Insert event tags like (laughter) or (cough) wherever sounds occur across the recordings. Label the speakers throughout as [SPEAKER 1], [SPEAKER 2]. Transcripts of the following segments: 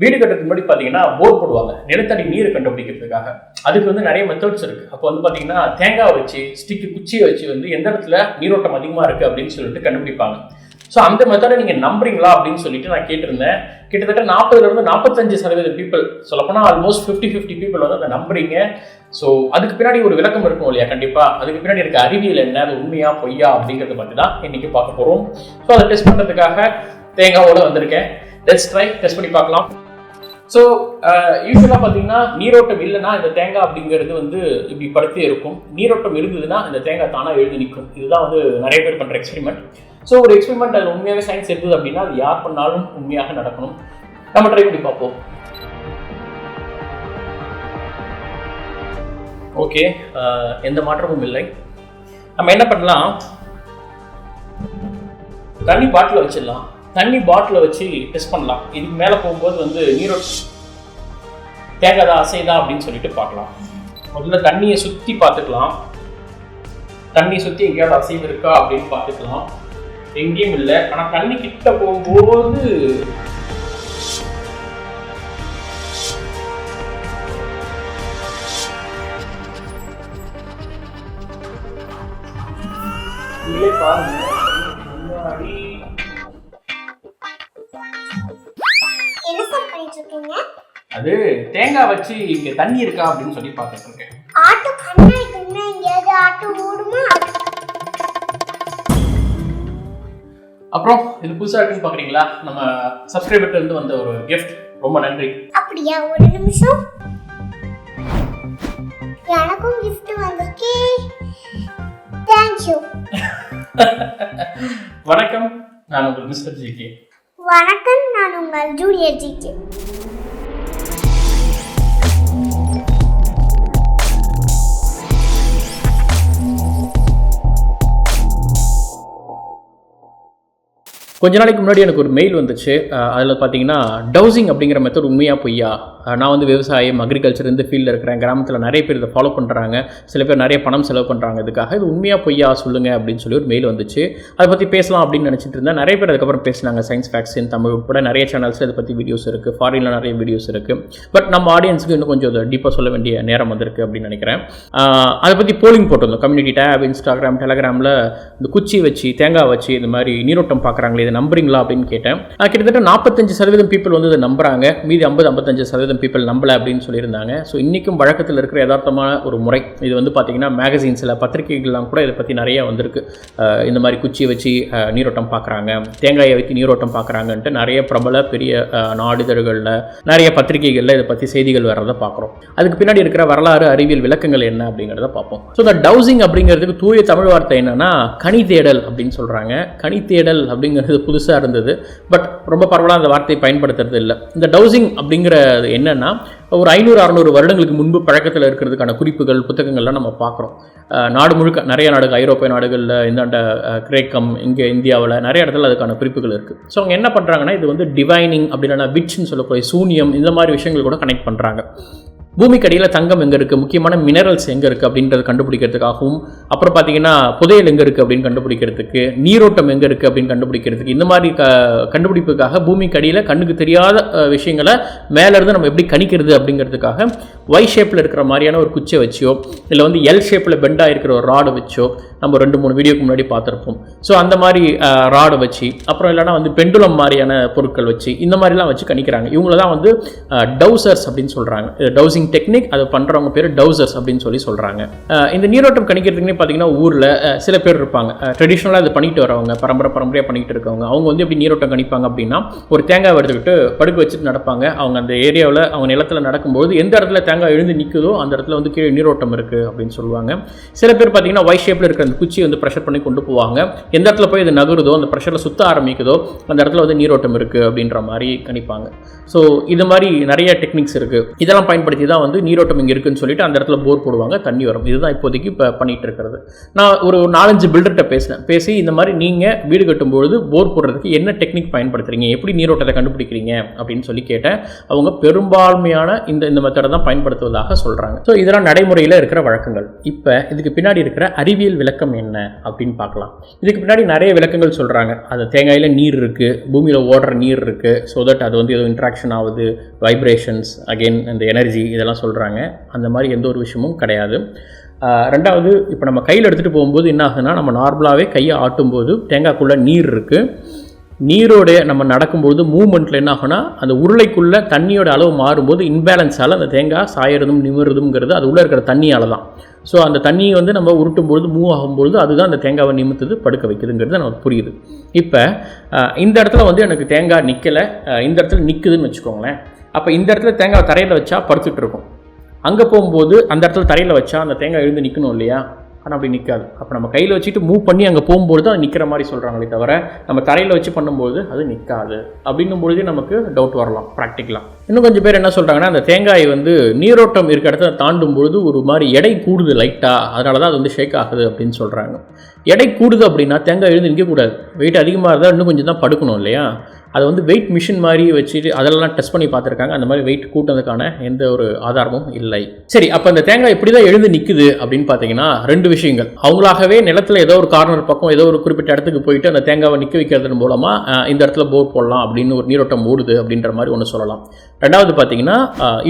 [SPEAKER 1] வீடு கட்டுறதுக்கு முன்னாடி பார்த்தீங்கன்னா போர் போடுவாங்க. நிலத்தடி நீரை கண்டுபிடிக்கிறதுக்காக. அதுக்கு வந்து நிறைய மெத்தட்ஸ் இருக்கு. அப்போ வந்து பார்த்தீங்கன்னா தேங்காய் வச்சு ஸ்டிக்கு குச்சியை வச்சு வந்து எந்த இடத்துல நீரோட்டம் அதிகமாக இருக்கு அப்படின்னு சொல்லிட்டு கண்டுபிடிப்பாங்க. ஸோ அந்த மெத்தடை நீங்கள் நம்புறீங்களா அப்படின்னு சொல்லிட்டு நான் கேட்டிருந்தேன். கிட்டத்தட்ட நாற்பதுலேருந்து நாற்பத்தஞ்சு சதவீத பீப்புள் சொல்லப்போனால் ஆல்மோஸ்ட் ஃபிஃப்டி ஃபிஃப்டி பீப்புள் வந்து அதை நம்புறீங்க. ஸோ அதுக்கு பின்னாடி ஒரு விளக்கம் இருக்கும் இல்லையா? கண்டிப்பாக அதுக்கு பின்னாடி இருக்க அறிவியல் என்ன அது உண்மையா பொய்யா அப்படிங்கிறத பற்றி தான் இன்றைக்கி பார்க்க போகிறோம் ஸோ அதை டெஸ்ட் பண்ணுறதுக்காக தேங்காவோடு வந்திருக்கேன். டெஸ்ட் ட்ரை டெஸ்ட் பண்ணி பார்க்கலாம். ஸோ யூஸ்வலாக uh, பார்த்தீங்கன்னா நீரோட்டம் இல்லைன்னா இந்த தேங்காய் அப்படிங்கிறது வந்து இப்படி படுத்தே இருக்கும். நீரோட்டம் இருந்ததுன்னா இந்த தேங்காய் தானாக எழுதி நிற்கும். இதுதான் வந்து நிறைய பேர் பண்ணுற எக்ஸ்பெரிமெண்ட் ஸோ ஒரு எக்ஸ்பெரிமெண்ட் அது உண்மையாகவே சயின்ஸ் இருந்தது அப்படின்னா அது யார் பண்ணாலும் உண்மையாக நடக்கணும். நம்ம ட்ரை பண்ணி பார்ப்போம். ஓகே uh, எந்த மாற்றமும் இல்லை. நம்ம என்ன பண்ணலாம்? தண்ணி பாட்டில் வச்சிடலாம். தண்ணி பாட்டில் வச்சு டெஸ்ட் பண்ணலாம். இதுக்கு மேலே போகும்போது வந்து நீரோ தேங்காதா அசைதா அப்படின்னு சொல்லிட்டு பார்க்கலாம். முதல்ல தண்ணியை சுற்றி பார்த்துக்கலாம். தண்ணி சுற்றி எங்கேயாவது அசைவு இருக்கா அப்படின்னு பார்த்துக்கலாம். எங்கேயும் இல்லை. ஆனால் தண்ணி கிட்ட போகும்போது
[SPEAKER 2] இருக்கீங்க
[SPEAKER 1] அது தேங்காய் வச்சு இங்க தண்ணி இருக்கா அப்படின்னு சொல்லி பார்த்துட்டு இருக்கேன்.
[SPEAKER 2] ஆட்டோ கண்ணா இருக்குன்னா எங்கேயாவது ஆட்டோ ஓடுமா?
[SPEAKER 1] அப்புறம் இது புதுசா இருக்குன்னு பாக்குறீங்களா நம்ம சப்ஸ்கிரைபர்ல இருந்து வந்த ஒரு கிஃப்ட் ரொம்ப நன்றி.
[SPEAKER 2] அப்படியா? ஒரு நிமிஷம். எனக்கும் gift வந்திருக்கே. தேங்க்யூ (laughs)
[SPEAKER 1] வணக்கம். நான் உங்கள் மிஸ்டர் ஜி கே.
[SPEAKER 2] வணக்கம் நான் உங்கள் ஜூனியர் ஜிகே.
[SPEAKER 1] கொஞ்ச நாளைக்கு முன்னாடி எனக்கு ஒரு மெயில் வந்துச்சு. அதில் பார்த்தீங்கன்னா டவுசிங் அப்படிங்கிற மெத்தட் உண்மையா பொய்யா? நான் வந்து விவசாயம் அக்ரிகல்ச்சர் இந்த ஃபீல்டில் இருக்கிறேன். கிராமத்தில் நிறைய பேர் இதை ஃபாலோ பண்ணுறாங்க சில பேர் நிறைய பணம் செலவு பண்ணுறாங்க இதுக்காக இது உண்மையா பொய்யா சொல்லுங்க அப்படின்னு சொல்லி ஒரு மெயில் வந்துச்சு. அதை பற்றி பேசலாம் அப்படின்னு நினச்சிட்டு இருந்தேன். நிறைய பேர் அதுக்கப்புறம் பேசினாங்க. சயின்ஸ் ஃபேக்ஸ் இன் தமிழ் உட்பட நிறைய சேனல்ஸ் இதை பற்றி வீடியோஸ் இருக்குது ஃபாரினில் நிறைய வீடியோஸ் இருக்குது பட் நம்ம ஆடியன்ஸுக்கு இன்னும் கொஞ்சம் டீப்பாக சொல்ல வேண்டிய நேரம் வந்திருக்கு அப்படின்னு நினைக்கிறேன். அதை பற்றி போலிங் போட்டிருந்தோம். கம்யூனிட்டி டேப் இன்ஸ்டாகிராம் டெலகிராமில் இந்த குச்சி வச்சு தேங்காய் வச்சு இந்த மாதிரி நீரோட்டம் பார்க்குறாங்களே நம்புறீங்களா அப்படின்னு கேட்டேன். கிட்டத்தட்ட நாற்பத்தஞ்சு சதவீதம் பீப்புள் வந்து இதை நம்புறாங்க. மீதி ஐம்பது ஐம்பத்தஞ்சு சதவீதம் பீப்புள் நம்பலை அப்படின்னு சொல்லியிருந்தாங்க. ஸோ இன்றைக்கும் வழக்கத்தில் இருக்கிற யதார்த்தமான ஒரு முறை. இது வந்து பார்த்தீங்கன்னா மேகசின்ஸில் பத்திரிகைகள்லாம் கூட இதை பற்றி நிறைய வந்திருக்கு. இந்த மாதிரி குச்சியை வச்சு நீரோட்டம் பார்க்குறாங்க தேங்காயை வைத்து நீரோட்டம் பார்க்குறாங்கன்ட்டு நிறைய பிரபல பெரிய அஹ், நாளிதழ்களில் நிறைய பத்திரிகைகளில் இதை பற்றி செய்திகள் வர்றதை பார்க்குறோம் அதுக்கு பின்னாடி இருக்கிற வரலாறு அறிவியல் விளக்கங்கள் என்ன அப்படிங்கிறத பார்ப்போம் ஸோ இந்த டவுசிங் அப்படிங்கிறதுக்கு தூய தமிழ் வார்த்தை என்னன்னா கனி தேடல் அப்படின்னு சொல்கிறாங்க கனி தேடல் அப்படிங்கிறது புதுசாக இருந்தது. பட் ரொம்ப பரவலாக அந்த வார்த்தையை பயன்படுத்துறது இல்லை. இந்த டவுசிங் அப்படிங்கிறது என்னென்னா ஒரு ஐநூறு அறநூறு வருடங்களுக்கு முன்பு பழக்கத்தில் இருக்கிறதுக்கான குறிப்புகள் புத்தகங்கள்லாம் நம்ம பார்க்குறோம். நாடு முழுக்க நிறைய நாடுகள் ஐரோப்பிய நாடுகளில் இந்தாண்ட கிரேக்கம் இங்கே இந்தியாவில் நிறைய இடத்துல அதுக்கான குறிப்புகள் இருக்குது ஸோ அவங்க என்ன பண்ணுறாங்கன்னா இது வந்து டிவைனிங் அப்படின்னா விட்ச்னு சொல்லக்கூடிய சூனியம் இந்த மாதிரி விஷயங்கள் கூட கனெக்ட் பண்ணுறாங்க பூமிக்கடியில் தங்கம் எங்கே இருக்குது முக்கியமான மினரல்ஸ் எங்கே இருக்குது அப்படின்றத கண்டுபிடிக்கிறதுக்காகவும் அப்புறம் பார்த்தீங்கன்னா புதையல் எங்கே இருக்குது அப்படின்னு கண்டுபிடிக்கிறதுக்கு நீரோட்டம் எங்கே இருக்குது அப்படின்னு கண்டுபிடிக்கிறதுக்கு இந்த மாதிரி க கண்டுபிடிப்புக்காக பூமிக்கடியில் கண்ணுக்கு தெரியாத விஷயங்களை மேலேருந்து நம்ம எப்படி கணிக்கிறது அப்படிங்கிறதுக்காக ஒய் ஷேப்பில் இருக்கிற மாதிரியான ஒரு குச்சை வச்சோ இல்லை வந்து எல் ஷேப்பில் பெண்டாக இருக்கிற ஒரு ராடு வச்சோ நம்ம ரெண்டு மூணு வீடியோக்கு முன்னாடி பார்த்துருப்போம். ஸோ அந்த மாதிரி ராடு வச்சு அப்புறம் இல்லைனா வந்து பெண்டுலம் மாதிரியான பொருட்கள் வச்சு இந்த மாதிரிலாம் வச்சு கணிக்கிறாங்க. இவங்கள தான் வந்து டவுசர்ஸ் அப்படின்னு சொல்கிறாங்க டவுசிங் டெக்னிக் அதை பண்ணுறவங்க பேர் டவுசர்ஸ் அப்படின்னு சொல்லி சொல்கிறாங்க இந்த நீரோட்டம் கணிக்கிறதுக்குனே பார்த்தீங்கன்னா ஊரில் சில பேர் இருப்பாங்க. ட்ரெடிஷ்னலாக இது பண்ணிட்டு வரவங்க பரம்பரை பரம்பரையாக பண்ணிட்டு இருக்கவங்க அவங்க வந்து எப்படி நீரோட்டம் கணிப்பாங்க அப்படின்னா ஒரு தேங்காய் எடுத்துக்கிட்டு படுக்க வச்சுட்டு நடப்பாங்க. அவங்க அந்த ஏரியாவில் அவங்க நிலத்தில் நடக்கும்போது எந்த இடத்துல தேங்காய் எழுந்து நிற்குதோ அந்த இடத்துல வந்து கீழே நீரோட்டம் இருக்குது அப்படின்னு சொல்லுவாங்க. சில பேர் பார்த்தீங்கன்னா ஒய் ஷேப்பில் இருக்கிற அந்த குச்சியை வந்து ப்ரெஷர் பண்ணி கொண்டு போவாங்க. எந்த இடத்துல போய் இது நகருதோ அந்த ப்ரெஷரில் சுத்த ஆரம்பிக்குதோ அந்த இடத்துல வந்து நீரோட்டம் இருக்குது அப்படின்ற மாதிரி கணிப்பாங்க. ஸோ இது மாதிரி நிறைய டெக்னிக்ஸ் இருக்குது இதெல்லாம் பயன்படுத்தி தான் வந்து நீரோட்டம் இங்கே இருக்குன்னு சொல்லிட்டு அந்த இடத்துல போர் போடுவாங்க தண்ணி வரும். இதுதான் இப்போதைக்கு இப்போ பண்ணிட்டு இருக்கிறது. நான் ஒரு நாலஞ்சு பில்டர்கிட்ட பேசினேன். பேசி இந்த மாதிரி நீங்கள் வீடு கட்டும்பொழுது போர் போடுறதுக்கு என்ன டெக்னிக் பயன்படுத்துறீங்க? எப்படி நீரோட்டத்தை கண்டுபிடிக்கிறீங்க? அப்படின்னு சொல்லி கேட்டேன். அவங்க பெரும்பான்மையான இந்த இந்த மெத்தடை தான் பயன்படுத்துவதாக சொல்கிறாங்க ஸோ இதெல்லாம் நடைமுறையில் இருக்கிற வழக்கங்கள். இப்போ இதுக்கு பின்னாடி இருக்கிற அறிவியல் விளக்கம் விளக்கம் என்ன? அப்படின்னு பார்க்கலாம். இதுக்கு பின்னாடி நிறைய விளக்கங்கள் சொல்கிறாங்க அந்த தேங்காயில் நீர் இருக்குது பூமியில் ஓடுற நீர் இருக்குது ஸோ தட் அது வந்து ஏதோ இன்ட்ராக்ஷன் ஆகுது வைப்ரேஷன்ஸ் அகெயின் இந்த எனர்ஜி இதெல்லாம் சொல்கிறாங்க அந்த மாதிரி எந்த ஒரு விஷயமும் கிடையாது. ரெண்டாவது இப்போ நம்ம கையில் எடுத்துகிட்டு போகும்போது என்ன ஆகுதுன்னா நம்ம நார்மலாகவே கையை ஆட்டும்போது தேங்காய்க்குள்ளே நீர் இருக்குது நீரோடைய நம்ம நடக்கும்பொழுது மூமெண்ட்டில் என்ன ஆகும்னா அந்த உருளைக்குள்ளே தண்ணியோட அளவு மாறும்போது இன்பேலன்ஸால் அந்த தேங்காய் சாயறதும் நிமிர்றதுங்கிறது அது உள்ளே இருக்கிற தண்ணியால் தான். ஸோ அந்த தண்ணியை வந்து நம்ம உருட்டும் பொழுது மூவ் ஆகும்பொழுது அதுதான் அந்த தேங்காவை நிமித்தது படுக்க வைக்குதுங்கிறது நமக்கு புரியுது. இப்போ இந்த இடத்துல வந்து எனக்கு தேங்காய் நிற்கலை இந்த இடத்துல நிற்குதுன்னு வச்சுக்கோங்களேன். அப்போ இந்த இடத்துல தேங்காய் தரையில் வச்சா படுத்துட்டு இருக்கும். அங்கே போகும்போது அந்த இடத்துல தரையில் வச்சா அந்த தேங்காய் எழுந்து நிற்கணும் இல்லையா? ஆனால் அப்படி நிற்காது அப்போ நம்ம கையில் வச்சுட்டு மூவ் பண்ணி அங்கே போகும்போது தான் நிற்கிற மாதிரி சொல்கிறாங்களே தவிர நம்ம தரையில் வச்சு பண்ணும்போது அது நிற்காது அப்படின்னும் பொழுதே நமக்கு டவுட் வரலாம் ப்ராக்டிக்கலாக இன்னும் கொஞ்சம் பேர் என்ன சொல்கிறாங்கன்னா அந்த தேங்காய் வந்து நீரோட்டம் இருக்க இடத்துல தாண்டும் பொழுது ஒரு மாதிரி எடை கூடுது லைட்டாக அதனால தான் அது வந்து ஷேக் ஆகுது அப்படின்னு சொல்கிறாங்க எடை கூடுது அப்படின்னா தேங்காய் எழுந்து நிற்கக்கூடாது வெயிட் அதிகமாக இருந்தால் இன்னும் கொஞ்சம் தான் படுக்கணும் இல்லையா? அதை வந்து வெயிட் மிஷின் மாதிரி வச்சுட்டு அதெல்லாம் டெஸ்ட் பண்ணி பார்த்துருக்காங்க. அந்த மாதிரி வெயிட் கூட்டினதுக்கான எந்த ஒரு ஆதாரமும் இல்லை. சரி அப்போ அந்த தேங்காய் இப்படி தான் எழுந்து நிற்குது அப்படின்னு பார்த்தீங்கன்னா ரெண்டு விஷயங்கள். அவங்களாகவே நிலத்தில் ஏதோ ஒரு கார்னர் பக்கம் ஏதோ ஒரு குறிப்பிட்ட இடத்துக்கு போயிட்டு அந்த தேங்காவை நிற்க வைக்கிறது மூலமாக இந்த இடத்துல போர் போடலாம் அப்படின்னு ஒரு நீரோட்டம் ஓடுது அப்படின்ற மாதிரி ஒன்று சொல்லலாம். ரெண்டாவது பார்த்தீங்கன்னா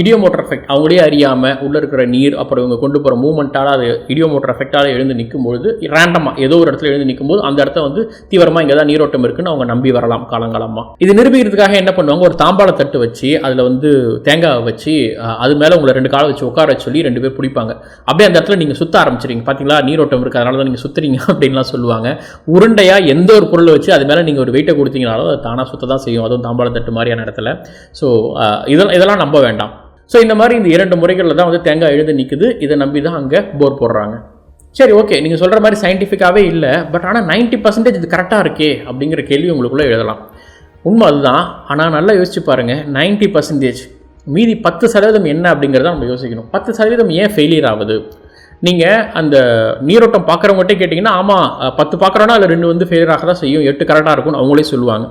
[SPEAKER 1] இடியோ மோட்டர் எஃபெக்ட் அவங்களே அறியாமல் உள்ளே இருக்கிற நீர் அப்புறம் இவங்க கொண்டு போகிற மூவ்மெண்ட்டால் அது இடியோ மோட்டர் எஃபெக்டால் எழுந்து நிற்கும்பொழுது ரேண்டமாக ஏதோ ஒரு இடத்துல எழுந்து நிற்கும்போது அந்த இடத்த வந்து தீவிரமாக இங்கே தான் நீரோட்டம் இருக்குன்னு அவங்க நம்பி வரலாம் காலங்காலமாக இது நிரூபிக்கிறதுக்காக என்ன பண்ணுவாங்க? ஒரு தாம்பாள தட்டு வச்சு அதில் வந்து தேங்காய் வச்சு அது மேலே உங்களை ரெண்டு காலை வச்சு உட்கார சொல்லி ரெண்டு பேர் பிடிப்பாங்க. அப்படியே அந்த இடத்துல நீங்கள் சுத்த ஆரம்பிச்சிருங்க பார்த்தீங்களா நீரோட்டம் இருக்குது அதனால தான் நீங்கள் சுற்றுறீங்க (laughs) அப்படின்லாம் சொல்லுவாங்க. உருண்டையாக எந்த ஒரு பொருளை வச்சு அது மேலே நீங்கள் ஒரு வெயிட்டை கொடுத்தீங்கனாலும் அது தானாக சுத்த தான் செய்யும். அதுவும் தாம்பாள தட்டு மாதிரியான இடத்துல. ஸோ இதெல்லாம் இதெல்லாம் நம்ப வேண்டாம். ஸோ இந்த மாதிரி இந்த இரண்டு முறைகளில் தான் வந்து தேங்காய் எழுந்து நிற்குது இதை நம்பி தான் அங்கே போர் போடுறாங்க. சரி ஓகே. நீங்கள் சொல்கிற மாதிரி சயின்டிஃபிக்காகவே இல்லை. பட் ஆனால் 90% பர்சன்டேஜ் இது கரெக்டாக இருக்கே அப்படிங்கிற கேள்வி உங்களுக்குள்ளே எழுதலாம். உண்மை அதுதான் ஆனால் நல்லா யோசிச்சு பாருங்கள் 90% பர்சன்டேஜ் மீதி பத்து சதவீதம் என்ன அப்படிங்கிறத நம்ம யோசிக்கணும். பத்து சதவீதம் ஏன் ஃபெயிலியர் ஆகுது? நீங்கள் அந்த நீரோட்டம் பார்க்குறவங்ககிட்ட கேட்டிங்கன்னா ஆமாம் பத்து பார்க்குறோன்னா அதில் ரெண்டு வந்து ஃபெயிலியர் ஆக தான் செய்யும் எட்டு கரெக்டாக இருக்கும்னு அவங்களே சொல்லுவாங்க.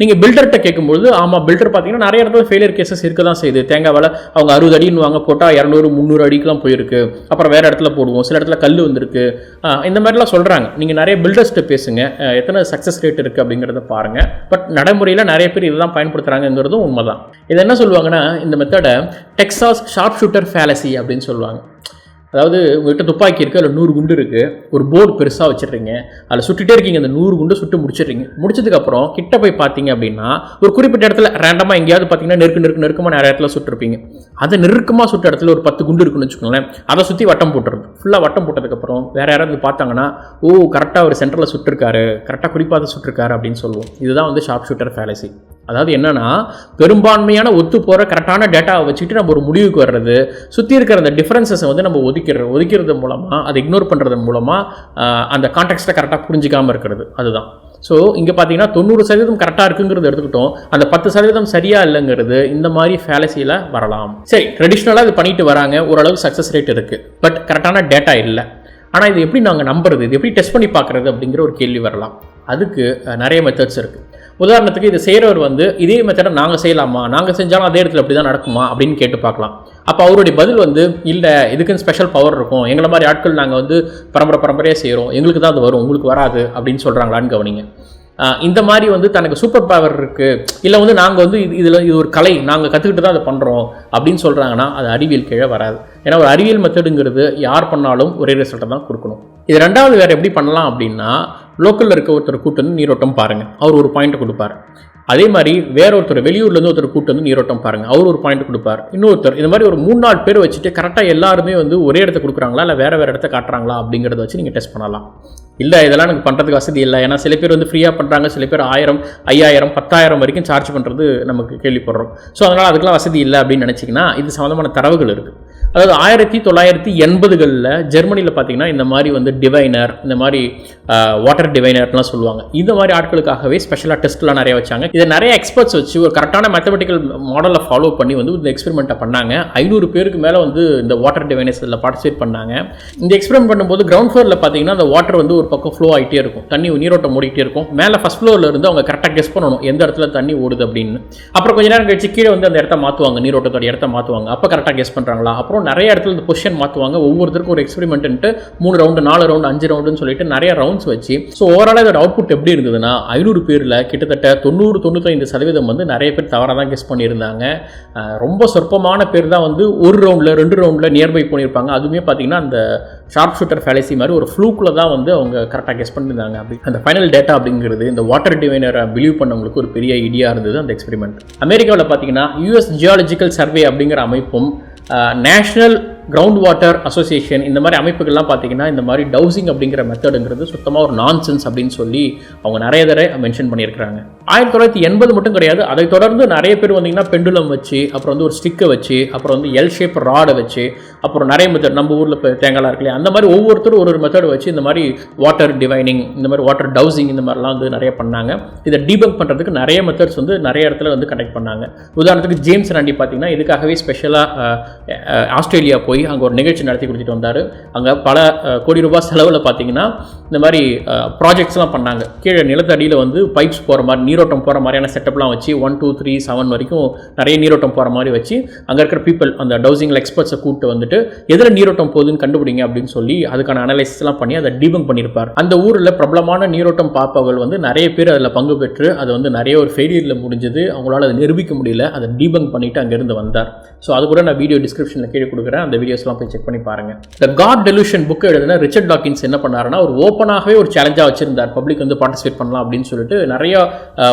[SPEAKER 1] நீங்கள் பில்டர்கிட்ட கேட்கும்போது ஆமாம் பில்டர் பார்த்தீங்கன்னா நிறைய இடத்துல ஃபெயிலியர் கேசஸ் இருக்க தான் செய்யுது. தேங்காய் வேலை அவங்க அறுபது அடின்னு வாங்க போட்டால் இரநூறு முந்நூறு அடிக்கெலாம் போயிருக்கு. அப்புறம் வேறு இடத்துல போடுவோம் சில இடத்துல கல் வந்திருக்கு. இந்த மாதிரிலாம் சொல்கிறாங்க நீங்கள் நிறைய பில்டர்ஸ்கிட்ட பேசுங்க. எத்தனை சக்ஸஸ் ரேட் இருக்குது அப்படிங்கிறத பாருங்கள் பட் நடைமுறையில் நிறைய பேர் இதெல்லாம் பயன்படுத்துகிறாங்கங்கிறதும் உண்மை தான் இது என்ன சொல்லுவாங்கன்னா இந்த மெத்தடை டெக்ஸாஸ் ஷார்ப் ஷூட்டர் ஃபேலசி அப்படின்னு சொல்லுவாங்க. அதாவது உங்கள்கிட்ட துப்பாக்கி இருக்குது அதில் நூறு குண்டு இருக்குது ஒரு போர்டு பெருசாக வச்சிடுறீங்க. அதில் சுட்டுட்டே இருக்கீங்க அந்த நூறு குண்டு சுட்டு முடிச்சிடுறீங்க. முடிச்சதுக்கப்புறம் கிட்ட போய் பார்த்தீங்க அப்படின்னா ஒரு குறிப்பிட்ட இடத்துல ரேண்டமாக எங்கேயாவது பார்த்தீங்கன்னா நெருக்கு நெருக்கு நெருக்கமாக நிறைய இடத்துல சுட்டிருப்பீங்க. அதை நெருக்கமாக சுட்ட இடத்துல ஒரு பத்து குண்டு இருக்குன்னு வச்சுக்கோங்களேன் அதை சுற்றி வட்டம் போட்டுருது ஃபுல்லாக வட்டம் போட்டதுக்கப்புறம் வேறு யாராவது பார்த்தாங்கன்னா ஓ கரெக்டாக ஒரு சென்டரில் சுட்டிருக்காரு. கரெக்டாக குறிப்பாக சுட்டிருக்காரு அப்படின்னு சொல்லுவோம். இதுதான் வந்து ஷார்ப் ஷூட்டர் ஃபேலசி அதாவது என்னென்னா பெரும்பான்மையான ஒத்து போகிற கரெக்டான டேட்டாவை வச்சுக்கிட்டு நம்ம ஒரு முடிவுக்கு வர்றது சுற்றி இருக்கிற அந்த டிஃப்ரென்சஸை வந்து நம்ம ஒதுக்கிடுற ஒதுக்கிறது மூலமாக அதை இக்னோர் பண்ணுறது மூலமாக அந்த கான்டெக்ட்டை கரெக்டாக புரிஞ்சிக்காமல் இருக்கிறது. அதுதான். ஸோ இங்கே பார்த்தீங்கன்னா தொண்ணூறு சதவீதம் கரெக்டாக இருக்குங்கிறது எடுத்துக்கிட்டோம். அந்த பத்து சதவீதம் சரியாக இல்லைங்கிறது இந்த மாதிரி ஃபேலசியில் வரலாம். சரி ட்ரெடிஷ்னலாக இது பண்ணிட்டு வராங்க. ஓரளவு சக்ஸஸ் ரேட் இருக்குது பட் கரெக்டான டேட்டா இல்லை. ஆனால் இது எப்படி நாங்கள் நம்புறது? இது எப்படி டெஸ்ட் பண்ணி பார்க்குறது? அப்படிங்கிற ஒரு கேள்வி வரலாம். அதுக்கு நிறைய மெத்தட்ஸ் இருக்குது உதாரணத்துக்கு இது செய்கிறவர் வந்து இதே மெத்தடை நாங்கள் செய்யலாமா? நாங்கள் செஞ்சாலும் அதே இடத்துல அப்படி தான் நடக்குமா? அப்படின்னு கேட்டு பார்க்கலாம். அப்போ அவருடைய பதில் வந்து இல்லை இதுக்குன்னு ஸ்பெஷல் பவர் இருக்கும். எங்களை மாதிரி ஆட்கள் நாங்கள் வந்து பரம்பரை பரம்பரையாக செய்கிறோம் எங்களுக்கு தான் அது வரும். உங்களுக்கு வராது அப்படின்னு சொல்கிறாங்களான்னு கவனிங்க. இந்த மாதிரி வந்து தனக்கு சூப்பர் பவர் இருக்குது இல்லை வந்து நாங்கள் வந்து இது இதில் இது ஒரு கலை. நாங்கள் கற்றுக்கிட்டு தான் அதை பண்ணுறோம் அப்படின்னு சொல்கிறாங்கன்னா அது அறிவியல் கீழே வராது. ஏன்னா ஒரு அறிவியல் மெத்தடுங்கிறது யார் பண்ணாலும் ஒரே ரிசல்ட்டை தான் கொடுக்கணும். இது ரெண்டாவது வேறு எப்படி பண்ணலாம் அப்படின்னா லோக்கலில் இருக்க ஒருத்தர் கூட்டு வந்து நீரோட்டம் பாருங்கள் அவர் ஒரு பாயிண்ட் கொடுப்பார். அதே மாதிரி வேற ஒருத்தர் வெளியூர்லேருந்து ஒருத்தர் கூட்டு வந்து நீரோட்டம் பாருங்கள் அவர் ஒரு பாயிண்ட் கொடுப்பார். இன்னொருத்தர் இந்த மாதிரி ஒரு மூணு நாலு பேர் வச்சுட்டு கரெக்டாக எல்லாருமே வந்து ஒரே இடத்த கொடுக்குறாங்களா இல்லை வேறு வேறு இடத்த காட்டுறாங்களா அப்படிங்கிறத வச்சு நீங்கள் டெஸ்ட் பண்ணலாம். இல்லை இதெல்லாம் எனக்கு பண்ணுறதுக்கு வசதி இல்லை. ஏன்னா சில பேர் வந்து ஃப்ரீயாக பண்ணுறாங்க சில பேர் ஆயிரம் ஐயாயிரம் பத்தாயிரம் வரைக்கும் சார்ஜ் பண்ணுறது நமக்கு கேள்விப்படுறோம். ஸோ அதனால் அதுக்கெல்லாம் வசதி இல்லை அப்படின்னு நினச்சிங்கன்னா இது சம்மந்தமான தரவுகள் இருக்குது அதாவது ஆயிரத்தி தொள்ளாயிரத்தி எண்பதுகளில் ஜெர்மனியில் பார்த்தீங்கன்னா இந்த மாதிரி வந்து டிவைனர் இந்த மாதிரி வாட்டர் டிவைனர்லாம் சொல்லுவாங்க. இந்த மாதிரி ஆட்களுக்காகவே ஸ்பெஷலாக டெஸ்ட்லாம் நிறைய வச்சாங்க. இதை நிறைய எக்ஸ்பர்ட்ஸ் வச்சு ஒரு கரெக்டான மேத்தமெட்டிக்கல் மாடலை ஃபாலோ பண்ணி வந்து இந்த எக்ஸ்பெரிமெண்ட்டை பண்ணாங்க. ஐநூறு பேருக்கு மேலே வந்து இந்த வாட்டர் டிவைனர்ஸ் இதில் பார்ட்டிசிபேட் பண்ணாங்க. இந்த எக்ஸ்பெரிமெண்ட் பண்ணும்போது கிரவுண்ட் ஃப்ளோரில் பார்த்தீங்கன்னா அந்த வாட்டர் வந்து ஒரு பக்கம் ஃப்ளோ ஆகிட்டே இருக்கும். தண்ணி நீரோட்டம் ஓடிட்டே இருக்கும். மேலே ஃபஸ்ட் ஃப்ளோரில் இருந்து அவங்க கரெக்டாக கெஸ் பண்ணணும். எந்த இடத்துல தண்ணி ஓடுது அப்படின்னு. அப்புறம் கொஞ்ச நேரம் கழிச்சு கீழே வந்து அந்த இடத்த மாற்றுவாங்க நீரோட்டத்தோட இடத்த மாற்றுவாங்க அப்போ கரெக்டாக கெஸ் பண்ணுறாங்களா அப்புறம் நிறைய இடத்துல இந்த பொசிஷன் மாற்றுவாங்க ஒவ்வொருத்தருக்கும் ஒரு எக்ஸ்பெரிமெண்ட்டு மூணு ரவுண்டு நாலு ரவுண்டு அஞ்சு ரவுண்டுன்னு சொல்லிட்டு நிறைய ரவுண்ட் ரவுண்ட்ஸ் வச்சு ஸோ ஓவராலாக இதோட அவுட்புட் எப்படி இருந்ததுன்னா ஐநூறு பேரில் கிட்டத்தட்ட தொண்ணூறு தொண்ணூத்தைந்து சதவீதம் வந்து நிறைய பேர் தவறாக தான் கெஸ் பண்ணியிருந்தாங்க. ரொம்ப சொற்பமான பேர் தான் வந்து ஒரு ரவுண்டில் ரெண்டு ரவுண்டில் நியர்பை பண்ணியிருப்பாங்க அதுவுமே பார்த்தீங்கன்னா அந்த ஷார்ப் ஷூட்டர் ஃபேலசி மாதிரி ஒரு ஃப்ளூக்கில் தான் வந்து அவங்க கரெக்டாக கெஸ் பண்ணியிருந்தாங்க. அப்படி அந்த ஃபைனல் டேட்டா அப்படிங்கிறது இந்த வாட்டர் டிவைனரை பிலீவ் பண்ணவங்களுக்கு ஒரு பெரிய ஐடியா இருந்தது அந்த எக்ஸ்பெரிமெண்ட் அமெரிக்காவில் பார்த்தீங்கன்னா யூஎஸ் ஜியாலஜிக்கல் சர்வே அப்படிங்கிற அமைப்பும் நேஷனல் கிரவுண்ட் வாட்டர் அசோசியேஷன் இந்த மாதிரி அமைப்புகள்லாம் பார்த்தீங்கன்னா இந்த மாதிரி டவுசிங் அப்படிங்கிற மெத்தடுங்கிறது சுத்தமாக ஒரு நான்சென்ஸ் அப்படின்னு சொல்லி அவங்க நிறைய தடவை மென்ஷன் பண்ணியிருக்கிறாங்க. ஆயிரத்தி தொள்ளாயிரத்தி எண்பது மட்டும் கிடையாது. அதை தொடர்ந்து நிறைய பேர் வந்தீங்கன்னா பெண்டுலம் வச்சு அப்புறம் வந்து ஒரு ஸ்டிக்கை வச்சு அப்புறம் வந்து எல் ஷேப் ராடை வச்சு அப்புறம் நிறைய மெத்தட் நம்ம ஊரில் இப்போ தேங்காய்லாம் இருக்குல்லையா அந்த மாதிரி ஒவ்வொருத்தரும் ஒரு ஒரு மெத்தடு வச்சு இந்த மாதிரி வாட்டர் டிவைனிங் இந்த மாதிரி வாட்டர் டவுசிங் இந்த மாதிரிலாம் வந்து நிறைய பண்ணாங்க. இதை டீபங்க் பண்ணுறதுக்கு நிறைய மெத்தட்ஸ் வந்து நிறைய இடத்துல வந்து கனெக்ட் பண்ணாங்க. உதாரணத்துக்கு ஜேம்ஸ் ராண்டி பார்த்தீங்கன்னா இதுக்காகவே ஸ்பெஷலாக ஆஸ்திரேலியா போய் அங்கே ஒரு நிகழ்ச்சி நடத்தி கொடுத்துட்டு வந்தார். அங்கே பல கோடி ரூபாய் செலவில் பார்த்தீங்கன்னா இந்த மாதிரி ப்ராஜெக்ட்ஸ்லாம் பண்ணாங்க. கீழே நிலத்தடியில் வந்து பைப்ஸ் போகிற மாதிரி நீரோட்டம் போகிற மாதிரியான செட்டப்லாம் வச்சு ஒன் டூ த்ரீ செவன் வரைக்கும் நிறைய நீரோட்டம் போகிற மாதிரி வச்சு அங்கே இருக்கிற பீப்புள் அந்த டவுசிங்கில் எக்ஸ்பர்ட்ஸை கூப்பிட்டு வந்துட்டு எதில் நீரோட்டம் போகுதுன்னு கண்டுபிடிங்க அப்படின்னு சொல்லி அதுக்கான அனலைசிஸ்லாம் பண்ணி அதை டீபங் பண்ணியிருப்பார். அந்த ஊரில் பிரபலமான நீரோட்டம் பார்ப்பவர்கள் வந்து நிறைய பேர் அதில் பங்கு பெற்று அது வந்து நிறைய ஒரு ஃபெயிலியரில் முடிஞ்சது அவங்களால அதை நிரூபிக்க முடியல அதை டீபங் பண்ணிட்டு அங்கேருந்து வந்தார். ஸோ அது கூட நான் வீடியோ டிஸ்கிரிப்ஷனில் கீழே கொடுக்குறேன். அந்த வீடியோஸ்லாம் போய் செக் பண்ணி பாருங்க. த காட் டெலூஷன் புக் எழுதின ரிச்சர்ட் டாக்கின்ஸ் என்ன பண்ணாருன்னா ஒரு ஓப்பனாகவே ஒரு சேலஞ்சாக வச்சிருந்தார். பப்ளிக் வந்து பார்ட்டிசிபேட் பண்ணலாம் அப்படின்னு சொல்லிட்டு நிறைய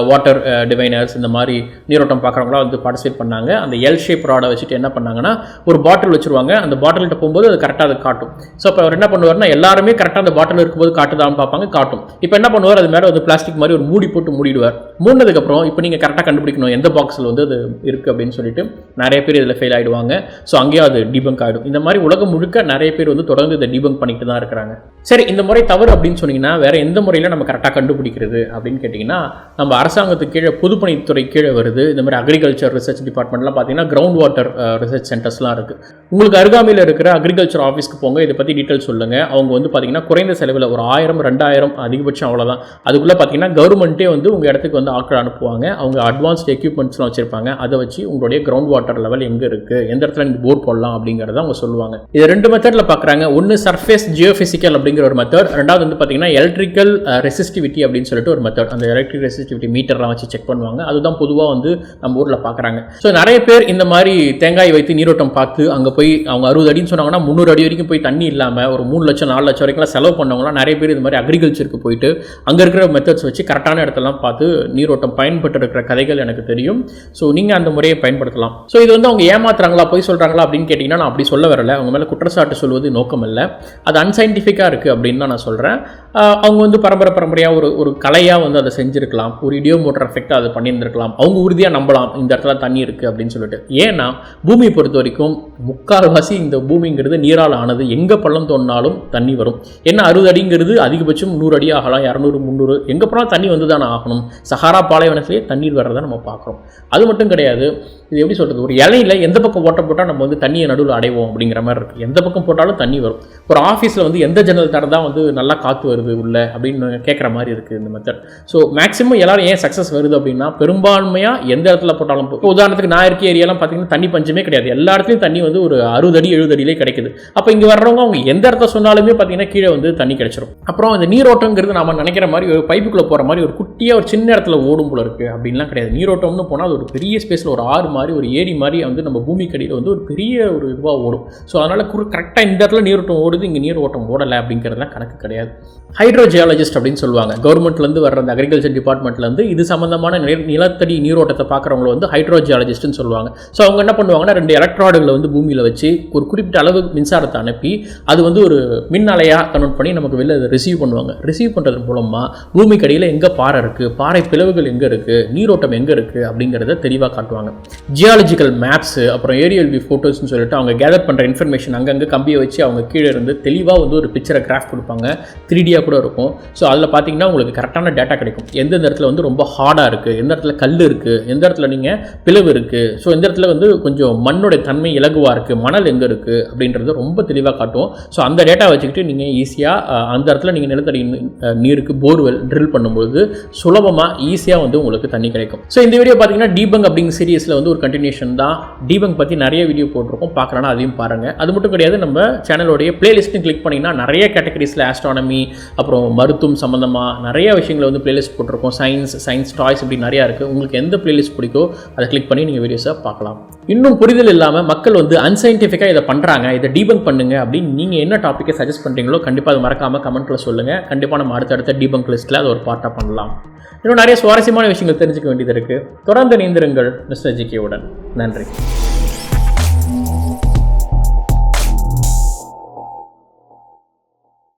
[SPEAKER 1] வாட்டர் டிவைனர்ஸ் இந்த மாதிரி நீரோட்டம் பார்க்குறவங்களாம் வந்து பார்ட்டிசிபேட் பண்ணாங்க. அந்த எல் ஷேப் ராடை வச்சுட்டு என்ன பண்ணாங்கன்னா ஒரு பாட்டில் வச்சிருவாங்க. அந்த பாட்டில்கிட்ட போகும்போது அது கரெக்டாக அது காட்டும். ஸோ அப்போ அவர் என்ன பண்ணுவார்னா எல்லாருமே கரெக்டாக அந்த பாட்டில் இருக்கும்போது காட்டுதான்னு பார்ப்பாங்க காட்டும். இப்போ என்ன பண்ணுவார்? அது மேலே வந்து பிளாஸ்டிக் மாதிரி ஒரு மூடி போட்டு மூடிடுவார். மூடினதுக்கப்புறம் இப்போ நீங்கள் கரெக்டாக கண்டுபிடிக்கணும் எந்த பாக்ஸில் வந்து அது இருக்குது அப்படின்னு சொல்லிட்டு நிறைய பேர் இதில் ஃபெயில் ஆகிடுவாங்க ஸோ அங்கேயும் அது டிபங்க் ஆகிடும் இந்த மாதிரி உலகம் முழுக்க நிறைய பேர் வந்து தொடர்ந்து இதை டிபங்க் பண்ணிட்டு தான் இருக்கிறாங்க. சரி இந்த முறை தவறு அப்படின்னு சொன்னீங்கன்னா வேற எந்த முறையில் நம்ம கரெக்டாக கண்டுபிடிக்கிறது அப்படின்னு கேட்டிங்கன்னா நம்ம அரசாங்கத்துக்கு கீழே பொதுப்பணித்துறை கீழே வருது. இந்த மாதிரி அக்ரிகல்ச்சர் ரிசர்ச் டிபார்ட்மெண்ட்லாம் பார்த்தீங்கன்னா கிரவுண்ட் வாட்டர் ரிசர்ச் சென்டர்ஸ்லாம் இருக்குது உங்களுக்கு அருகாமையில் இருக்கிற அக்ரிகல்ச்சர் ஆஃபீஸ்க்கு போங்க. இதை பற்றி டீட்டெயில் சொல்லுங்கள் அவங்க வந்து பார்த்தீங்கன்னா குறைந்த செலவில் ஒரு ஆயிரம் ரெண்டாயிரம் அதிகபட்சம் அவ்வளோதான் அதுக்குள்ளே பார்த்தீங்கன்னா கவர்மெண்ட்டே வந்து உங்கள் இடத்துக்கு வந்து ஆட்கள் அனுப்புவாங்க. அவங்க அட்வான்ஸ்ட் எக்யூப்மெண்ட்ஸ்லாம் வச்சுருப்பாங்க. அதை வச்சு உங்களுடைய கிரவுண்ட் வாட்டர் லெவல் எங்கே இருக்குது எந்த இடத்துல நீங்கள் போர் போடலாம் அப்படிங்கிறத அவங்க சொல்லுவாங்க. இது ரெண்டு மெத்தடில் பார்க்குறாங்க ஒன்று சர்ஃபேஸ் ஜியோஃபிசிக்கல் அப்படிங்கிற ஒரு மெத்தட் ரெண்டாவது வந்து பார்த்தீங்கன்னா எலக்ட்ரிக்கல் ரெசிஸ்டிவிட்டி அப்படின்னு சொல்லிட்டு ஒரு மெத்தட் அந்த எலக்ட்ரிக் ரெசிஸ்டிவிட்டி மீட்டர்லாம் வச்சு செக் பண்ணுவாங்க. அதுதான் பொதுவாக வந்து நம்ம ஊரில் பார்க்குறாங்க ஸோ நிறைய பேர் இந்த மாதிரி தேங்காய் வைத்து நீரோட்டம் பார்த்து அங்கே போய் அவங்க அறுபது அடின்னு சொன்னாங்கன்னா முந்நூறு அடி வரைக்கும் போய் தண்ணி இல்லாமல் ஒரு மூணு லட்சம் நாலு லட்சம் வரைக்கும்லாம் செலவு பண்ணவங்களாம் நிறைய பேர் இந்த மாதிரி அக்ரிகல்ச்சருக்கு போயிட்டு அங்கே இருக்கிற மெத்தட்ஸ் வச்சு கரெக்டான இடத்தெல்லாம் பார்த்து நீரோட்டம் பயன்பட்டு இருக்கிற கதைகள் எனக்கு தெரியும். ஸோ நீங்கள் அந்த முறையை பயன்படுத்தலாம். ஸோ இது வந்து அவங்க ஏமாத்துறாங்களா போய் சொல்கிறாங்களா அப்படின்னு கேட்டிங்கன்னா நான் அப்படி சொல்ல வரல. அவங்க மேலே குற்றச்சாட்டு சொல்வது நோக்கம் இல்லை அது அன்சைன்டிஃபிக்காக இருக்குது அப்படின்னு தான் நான் சொல்கிறேன் அவங்க வந்து பரம்பரை பரம்பரையாக ஒரு ஒரு கலையாக வந்து அதை செஞ்சுருக்கலாம். ஒரு இடியோ மோட்டர் எஃபெக்டாக அதை பண்ணியிருந்திருக்கலாம். அவங்க உறுதியாக நம்பலாம் இந்த இடத்துல தண்ணி இருக்குது அப்படின்னு சொல்லிட்டு. ஏன்னா பூமியை பொறுத்த வரைக்கும் முக்கால்வாசி இந்த பூமிங்கிறது நீரால் ஆனது. எங்கே பள்ளம் தோணினாலும் தண்ணி வரும். ஏன்னா அறுபது அடிங்கிறது? அதிகபட்சம் நூறு அடி ஆகலாம். இரநூறு முந்நூறு. எங்கே போனாலும் தண்ணி வந்து தானே ஆகணும். சஹாரா பாலைவனத்திலே தண்ணீர் வர்றதை நம்ம பார்க்குறோம். அது மட்டும் கிடையாது. இது எப்படி சொல்கிறது ஒரு இலையில எந்த பக்கம் ஓட்ட போட்டால் நம்ம வந்து தண்ணியை நடுவில் அடைவோம்? அப்படிங்கிற மாதிரி இருக்குது எந்த பக்கம் போட்டாலும் தண்ணி வரும். ஒரு ஆஃபீஸில் வந்து எந்த ஜன்னல் திறந்தால் வந்து நல்லா காற்று வருது உள்ள அப்படின்னு கேட்குற மாதிரி இருக்குது இந்த மெத்தட் ஸோ மேக்ஸிமம் எல்லாரும் ஏன் சக்ஸஸ் வருது அப்படின்னா பெரும்பான்மையாக எந்த இடத்துல போட்டாலும் இப்போ உதாரணத்துக்கு நான் இருக்க ஏரியாலாம் பார்த்தீங்கன்னா தண்ணி பஞ்சமே கிடையாது. எல்லா இடத்துலையும் தண்ணி வந்து ஒரு அறுபது அடி எழுபது அடியிலே கிடைக்குது. அப்போ இங்கே வர்றவங்க அவங்க எந்த இடத்த சொன்னாலுமே பார்த்தீங்கன்னா கீழே வந்து தண்ணி கிடைச்சிரும். அப்புறம் அந்த நீரோட்டங்கிறது நம்ம நினைக்கிற மாதிரி ஒரு பைப்புக்குள்ளே போகிற மாதிரி ஒரு குட்டியாக ஒரு சின்ன இடத்துல ஓடும் போல இருக்குது அப்படின்லாம் கிடையாது. நீரோட்டம்னு போனால் அது ஒரு பெரிய ஸ்பேஸில் ஒரு ஆறு மாதிரி ஒரு ஏரி மாதிரி வந்து நம்ம பூமி கடியில் வந்து ஒரு பெரிய ஒரு இதுவாக ஓடும். ஸோ அதனால் குறு கரெக்டாக இந்த இடத்துல நீரோட்டம் ஓடுது இங்கே நீர் ஓட்டம் ஓடலை அப்படிங்கிறதுலாம் கணக்கு கிடையாது. ஹைட்ரோஜியாலஜிஸ்ட் அப்படின்னு சொல்லுவாங்க. கவர்மெண்ட்லேருந்து வர்ற அந்த அக்ரிகல்ச்சர் டிபார்ட்மெண்ட்லேருந்து இது சம்மந்தமான நில- நிலத்தடி நீரோட்டத்தை பார்க்குறவங்கள வந்து ஹைட்ரோஜியாலஜிஸ்ட்னு சொல்லுவாங்க. ஸோ அவங்க என்ன பண்ணுவாங்கன்னா ரெண்டு எலக்ட்ராடுகளை வந்து பூமியில் வச்சு ஒரு குறிப்பிட்ட அளவு மின்சாரத்தை அனுப்பி அது வந்து ஒரு மின் அலையாக கன்வெர்ட் பண்ணி நமக்கு வெளில அதை ரிசீவ் பண்ணுவாங்க. ரிசீவ் பண்ணுறது மூலமாக பூமிக்கு அடியில் எங்கே பாறை இருக்குது பாறை பிளவுகள் எங்கே இருக்குது நீரோட்டம் எங்கே இருக்குது அப்படிங்கிறத தெளிவாக காட்டுவாங்க. ஜியாலஜிக்கல் மேப்ஸு அப்புறம் ஏரியல் வி ஃபோட்டோஸ்னு சொல்லிட்டு அவங்க கேதர் பண்ணுற இன்ஃபர்மேஷன் அங்கங்கே கம்பியை வச்சு அவங்க கீழே இருந்து தெளிவாக வந்து ஒரு பிக்சரை கிராஃப்ட் கொடுப்பாங்க. த்ரீ டியாக கூட இருக்கும். ஸோ அதில் பார்த்தீங்கன்னா உங்களுக்கு கரெக்டான டேட்டா கிடைக்கும். எந்தெந்த இடத்துல வந்து ரொம்ப ஹார்டாக இருக்குது எந்த இடத்துல கல் இருக்குது எந்த இடத்துல நீங்கள் பிளவு இருக்குது ஸோ எந்த இடத்துல வந்து கொஞ்சம் மண்ணோட தன்மை இலகுவாக இருக்குது மணல் எங்கே இருக்குது அப்படின்றது ரொம்ப தெளிவாக காட்டும். ஸோ அந்த டேட்டா வச்சுக்கிட்டு நீங்கள் ஈஸியாக அந்த இடத்துல நீங்கள் நிலத்தடி நீருக்கு போர்வெல் ட்ரில் பண்ணும்போது சுலபமாக ஈஸியாக வந்து உங்களுக்கு தண்ணி கிடைக்கும். ஸோ இந்த வீடியோ பார்த்தீங்கன்னா டீபங் அப்படிங்கிற சீரியஸில் வந்து ஒரு கண்டினியூஷன் தான். டீபங் பற்றி நிறைய வீடியோ போட்டிருக்கோம். பார்க்கலன்னா அதையும் பாருங்கள் அது மட்டும் கிடையாது நம்ம சேனலோடைய பிளேலிஸ்ட்டும் கிளிக் பண்ணிங்கன்னா நிறைய கேட்டகரிஸில் ஆஸ்ட்ரானமி அப்புறம் மருத்துவம் சம்மந்தமாக நிறைய விஷயங்களை வந்து பிளேலிஸ்ட் போட்டிருக்கோம். சயின்ஸ் சயின்ஸ் டாய்ஸ் இப்படி நிறையா இருக்குது உங்களுக்கு எந்த பிளேலிஸ்ட் பிடிக்கோ அதை கிளிக் பண்ணி நீங்கள் வீடியோஸை பார்க்கலாம். இன்னும் புரிதல் இல்லாமல் மக்கள் வந்து அன்சைன்டிஃபிக்காக இதை பண்ணுறாங்க இதை டீபங்க் பண்ணுங்க அப்படின்னு நீங்கள் என்ன டாப்பிக்கை சஜஸ்ட் பண்ணுறீங்களோ கண்டிப்பாக அது மறக்காமல் கமெண்ட்டில் சொல்லுங்கள் கண்டிப்பாக நம்ம அடுத்தடுத்த டீபங்க் லிஸ்ட்டில் அது ஒரு பார்ட்டாக பண்ணலாம். இன்னும் நிறைய சுவாரஸ்யமான விஷயங்கள் தெரிஞ்சுக்க வேண்டியது இருக்குது தொடர்ந்து நீந்திருங்கள் மிஸ்டர் ஜிகேவுடன் நன்றி.